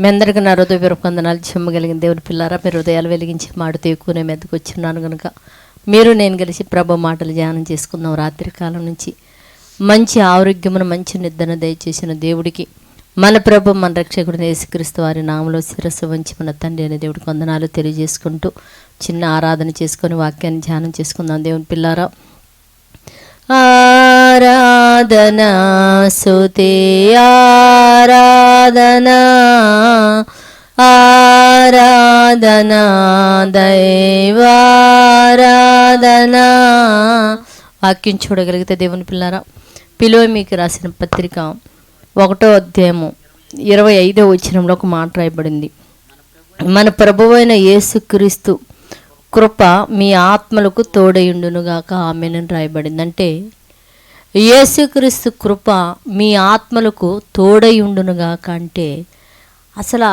మీ అందరికీ నా హృదయ వందనాలు. చెమ్మగలిగిన దేవుని పిల్లారా మీ హృదయాలు వెలిగించి మాడుతూ ఎక్కువ నేను మెద్దకు వచ్చిన్నాను కనుక మీరు నేను కలిసి ప్రభు మాటలు ధ్యానం చేసుకుందాం. రాత్రి కాలం నుంచి మంచి ఆరోగ్యమును మంచి నిద్రను దయచేసిన దేవుడికి మన ప్రభు మన రక్షకుడిని యేసుక్రీస్తు వారి నామలో శిరస్సు వంచి మన తండ్రి అనే దేవుడికి వందనాలు తెలియజేసుకుంటూ చిన్న ఆరాధన చేసుకొని వాక్యాన్ని ధ్యానం చేసుకుందాం దేవుని పిల్లారా. ఆరాధనా సుతే ఆరాధనా ఆరాధనా దైవారాధనా. వాక్యం చూడగలిగితే దేవుని పిల్లారా పిలువ మీకు రాసిన పత్రిక ఒకటో అధ్యాయము ఇరవై ఐదో వచ్చినంలో ఒక మాట రాయబడింది. మన ప్రభువైన యేసుక్రీస్తు కృప మీ ఆత్మలకు తోడయుండునుగాక ఆమెనని రాయబడింది. అంటే యేసుక్రీస్తు కృప మీ ఆత్మలకు తోడయుండునుగాక కంటే అసలు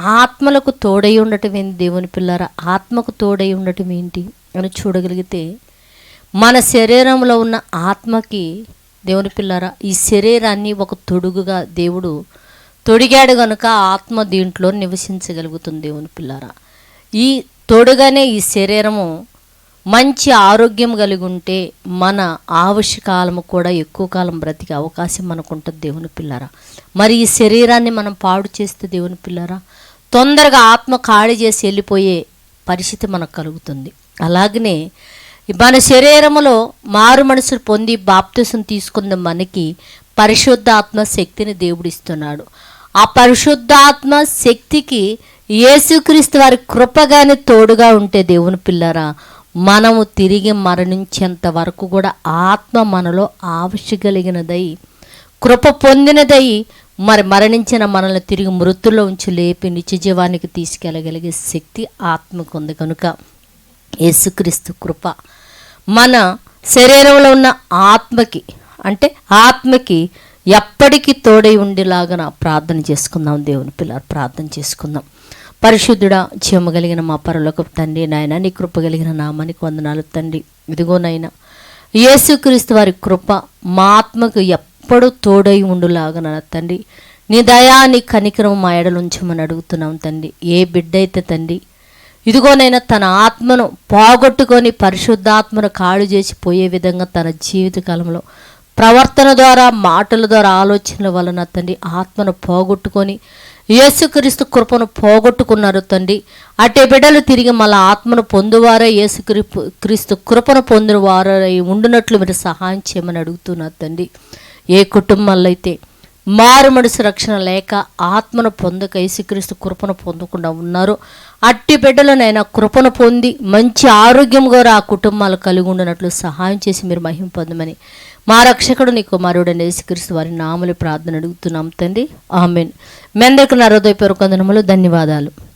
ఆత్మలకు తోడై ఉండటం ఏంటి దేవుని పిల్లర? ఆత్మకు తోడై ఉండటం ఏంటి అని చూడగలిగితే మన శరీరంలో ఉన్న ఆత్మకి దేవుని పిల్లర ఈ శరీరాన్ని ఒక తొడుగుగా దేవుడు తొడిగాడు గనుక ఆత్మ దీంట్లో నివసించగలుగుతుంది దేవుని పిల్లారా. ఈ తొడుగనే ఈ శరీరము మంచి ఆరోగ్యం కలిగి ఉంటే మన ఆవశ్యకాలము కూడా ఎక్కువ కాలం బ్రతికే అవకాశం మనకు ఉంటుంది దేవుని పిల్లరా. మరి ఈ శరీరాన్ని మనం పాడు చేస్తే దేవుని పిల్లరా? తొందరగా ఆత్మ ఖాళీ చేసి వెళ్ళిపోయే పరిస్థితి మనకు కలుగుతుంది. అలాగనే మన శరీరములో మారు మనసులు పొంది బాప్తిసం తీసుకున్న మనకి పరిశుద్ధాత్మ శక్తిని దేవుడిస్తున్నాడు ఆ పరిశుద్ధాత్మ శక్తికి యేసుక్రీస్తు వారి కృపగానే తోడుగా ఉంటే దేవుని పిల్లరా మనము తిరిగి మరణించేంత వరకు కూడా ఆత్మ మనలో ఆవశ్యగలిగినదై కృప పొందినదై మరి మరణించిన మనల్ని తిరిగి మృతుల్లో ఉంచి లేపి నిత్య జీవానికి తీసుకెళ్ళగలిగే శక్తి ఆత్మకు ఉంది కనుక యేసుక్రీస్తు కృప మన శరీరంలో ఉన్న ఆత్మకి అంటే ఆత్మకి ఎప్పటికీ తోడై ఉండేలాగా ప్రార్థన చేసుకుందాం. దేవుని పిల్లలు ప్రార్థన చేసుకుందాం. పరిశుద్ధుడా జీవమగలిగిన మా పరులకు తండ్రి నాయన నీ కృప కలిగిన నామానికి వందనాలు తండ్రి. ఇదిగోనైనా యేసుక్రీస్తు వారి కృప మా ఆత్మకు ఎప్పుడు తోడై ఉండులాగన తండ్రి. నీ దయా నీ కనికరం మా ఎడలుంచమని అడుగుతున్నాం తండ్రి. ఏ బిడ్డ అయితే తండ్రి ఇదిగోనైనా తన ఆత్మను పోగొట్టుకొని పరిశుద్ధాత్మను కాడు చేసి పోయే విధంగా తన జీవితకాలంలో ప్రవర్తన ద్వారా మాటల ద్వారా ఆలోచనల వలన తండ్రి ఆత్మను పోగొట్టుకొని యేసుక్రీస్తు కృపను పోగొట్టుకున్నారు తండ్రి. అట్టే బిడ్డలు తిరిగి మళ్ళీ ఆత్మను పొందువారే యేసుక్రీ క్రీస్తు కృపను పొందిన వారై ఉండునట్లు మీరు సహాయం చేయమని అడుగుతున్నారు తండ్రి. ఏ కుటుంబాల్లో అయితే మారు మనసు రక్షణ లేక ఆత్మను పొందక యేసుక్రీస్తు కృపను పొందకుండా ఉన్నారు అట్టి బిడ్డలనైనా కృపను పొంది మంచి ఆరోగ్యం కూడా ఆ కుటుంబాలు కలిగి ఉండినట్లు సహాయం చేసి మీరు మహిమ పొందమని మా రక్షకుడు నీ కుమారుడు యేసుక్రీస్తు వారి నాములు ప్రార్థన అడుగుతున్నాం తండ్రి. ఆమెన్. మెందరికి నా హృదయపూర్వక ధన్యవాదాలు.